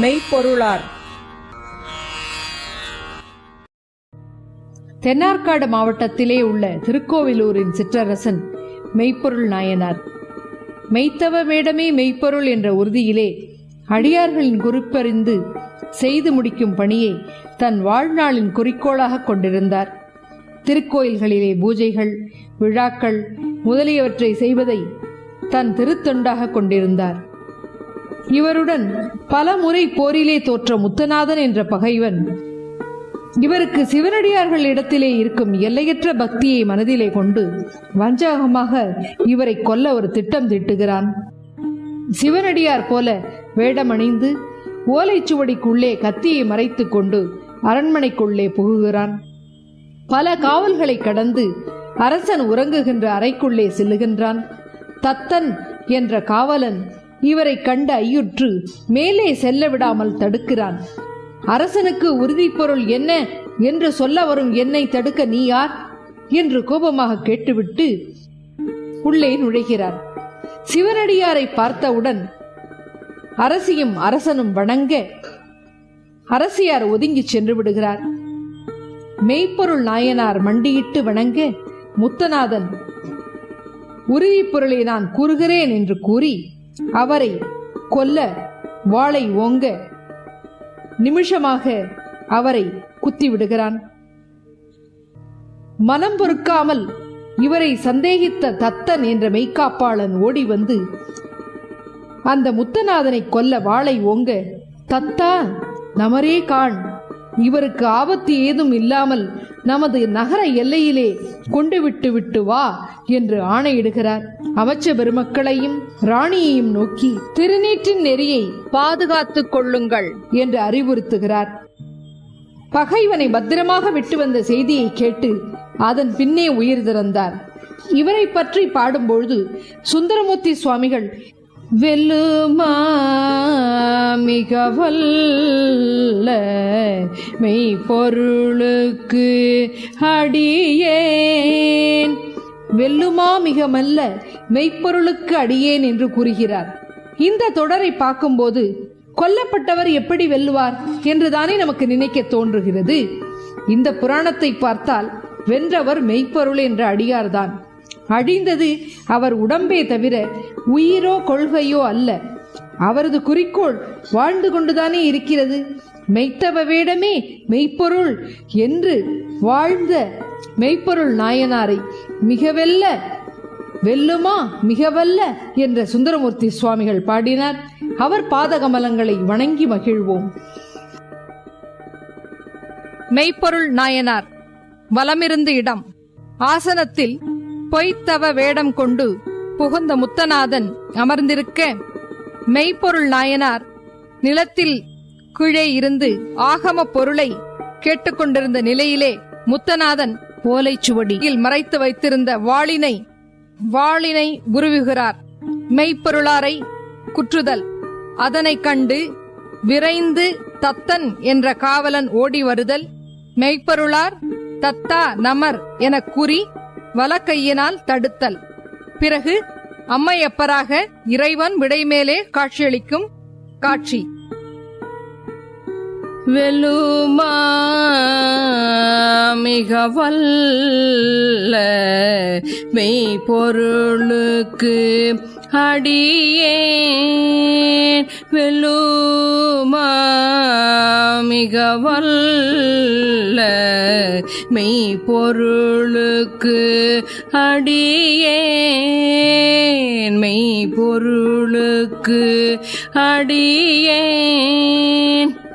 மெய்ப்பொருளார். தென்னார்காடு மாவட்டத்திலே உள்ள திருக்கோவிலூரின் சிற்றரசன் மெய்ப்பொருள் நாயனார். மெய்த்தவ வேடமே மெய்ப்பொருள் என்ற உறுதியிலே அடியார்களின் குறிப்பறிந்து செய்து முடிக்கும் பணியை தன் வாழ்நாளின் குறிக்கோளாக கொண்டிருந்தார். திருக்கோயில்களிலே பூஜைகள் விழாக்கள் முதலியவற்றை செய்வதை தன் திருத்தொண்டாக கொண்டிருந்தார். இவருடன் பல முறை போரிலே தோற்ற முத்தநாதன் என்ற பகைவன். இவருக்கு சிவனடியார்கள் இடத்திலே இருக்கும் எல்லையற்ற பக்தியை மனதிலே கொண்டு வஞ்சகமாக இவரை கொல்ல ஒரு திட்டம் திட்டுகிறான். சிவனடியார் போல வேடமணிந்து ஓலைச்சுவடிக்குள்ளே கத்தியை மறைத்துக் கொண்டு அரண்மனைக்குள்ளே புகுகிறான். பல காவல்களை கடந்து அரசன் உறங்குகின்ற அறைக்குள்ளே செல்லுகின்றான். தத்தன் என்ற காவலன் இவரை கண்ட ஐயுற்று மேலே செல்ல விடாமல் தடுக்கிறான். அரசனுக்கு உறுதிப்பொருள் என்ன? என்று சொல்ல வரும் என்னை தடுக்க நீ யார்? என்று கோபமாக கேட்டுவிட்டு உள்ளே நுழைகிறார். சிவனடியாரை பார்த்தவுடன் அரசியும் அரசனும் வணங்க அரசியார் ஒதுங்கி சென்று விடுகிறார். மெய்ப்பொருள் நாயனார் மண்டியிட்டு வணங்க முத்தநாதன் உறுதிப்பொருளை நான் கூறுகிறேன் என்று கூறி அவரை கொல்ல வாளை ஓங்க நிமிஷமாக அவரை குத்தி விடுகிறான் மனம் பொறுக்காமல் இவரை சந்தேகித்த தத்தன் என்ற மெய்க்காப்பாளன் ஓடி வந்து அந்த முத்தநாதனை கொல்ல வாளை ஓங்க தத்தா நமரே காண். இவருக்கு ஆபத்து ஏதும் இல்லாமல் நமது நகர எல்லையிலே கொண்டு விட்டு விட்டு வா என்று ஆணையிடுகிறார். அமைச்ச பெருமக்களையும் ராணியையும் நோக்கி திருநீற்றின் நெறியை பாதுகாத்துக் கொள்ளுங்கள் என்று அறிவுறுத்துகிறார். பகைவனை பத்திரமாக விட்டு வந்த செய்தியை கேட்டு அதன் பின்னே உயிர் திறந்தார். இவரை பற்றி பாடும்பொழுது சுந்தரமூர்த்தி சுவாமிகள் வெல்லுமா மிக வல்ல மெய்ப்பொருளுக்கு அடியேன். வெல்லுமா மிக மல்ல மெய்ப்பொருளுக்கு அடியேன் என்று கூறுகிறார். இந்த தொடரை பார்க்கும்போது கொல்லப்பட்டவர் எப்படி வெல்லுவார் என்றுதானே நமக்கு நினைக்க தோன்றுகிறது. இந்த புராணத்தை பார்த்தால் வென்றவர் மெய்ப்பொருள் என்ற அடியார்தான். அழிந்தது அவர் உடம்பே தவிர உயிரோ கொள்கையோ அல்ல. அவரது குறிக்கோள் வாழ்ந்து கொண்டுதானே இருக்கிறது. மெய்த்தவ வேடமே மெய்ப்பொருள் என்று வாழ்ந்த மெய்ப்பொருள் நாயனாரை மிகவெல்ல வெல்லுமா மிகவல்ல என்ற சுந்தரமூர்த்தி சுவாமிகள் பாடினார். அவர் பாதகமலங்களை வணங்கி மகிழ்வோம். மெய்ப்பொருள் நாயனார் வலமிருந்து இடம் ஆசனத்தில் பொய்த்தவ வேடம் கொண்டு புகுந்த முத்தநாதன் அமர்ந்திருக்க மெய்ப்பொருள் நாயனார் நிலத்தில் கீழே இருந்து ஆகம பொருளை கேட்டுக்கொண்டிருந்த நிலையிலே முத்தநாதன் ஓலைச்சுவடியில் மறைத்து வைத்திருந்த வாளினை வாளினை உருவுகிறார். மெய்ப்பொருளாரை குற்றுதல். அதனைக் கண்டு விரைந்து தத்தன் என்ற காவலன் ஓடி வருதல். மெய்ப்பொருளார் தத்தா நமர் எனக் கூறி வலக்கையினால் தடுத்தல். பிறகு அம்மையப்பராக இறைவன் விடைமேலே காட்சியளிக்கும் காட்சி. வெல்லுமா மிக வல்ல மெய்ப்பொருளுக்கு அடியே வெலுமா மிக வல்ல உள்ள மெய்ப்பொருளுக்கு அடியேன். மெய்ப்பொருளுக்கு அடியேன்.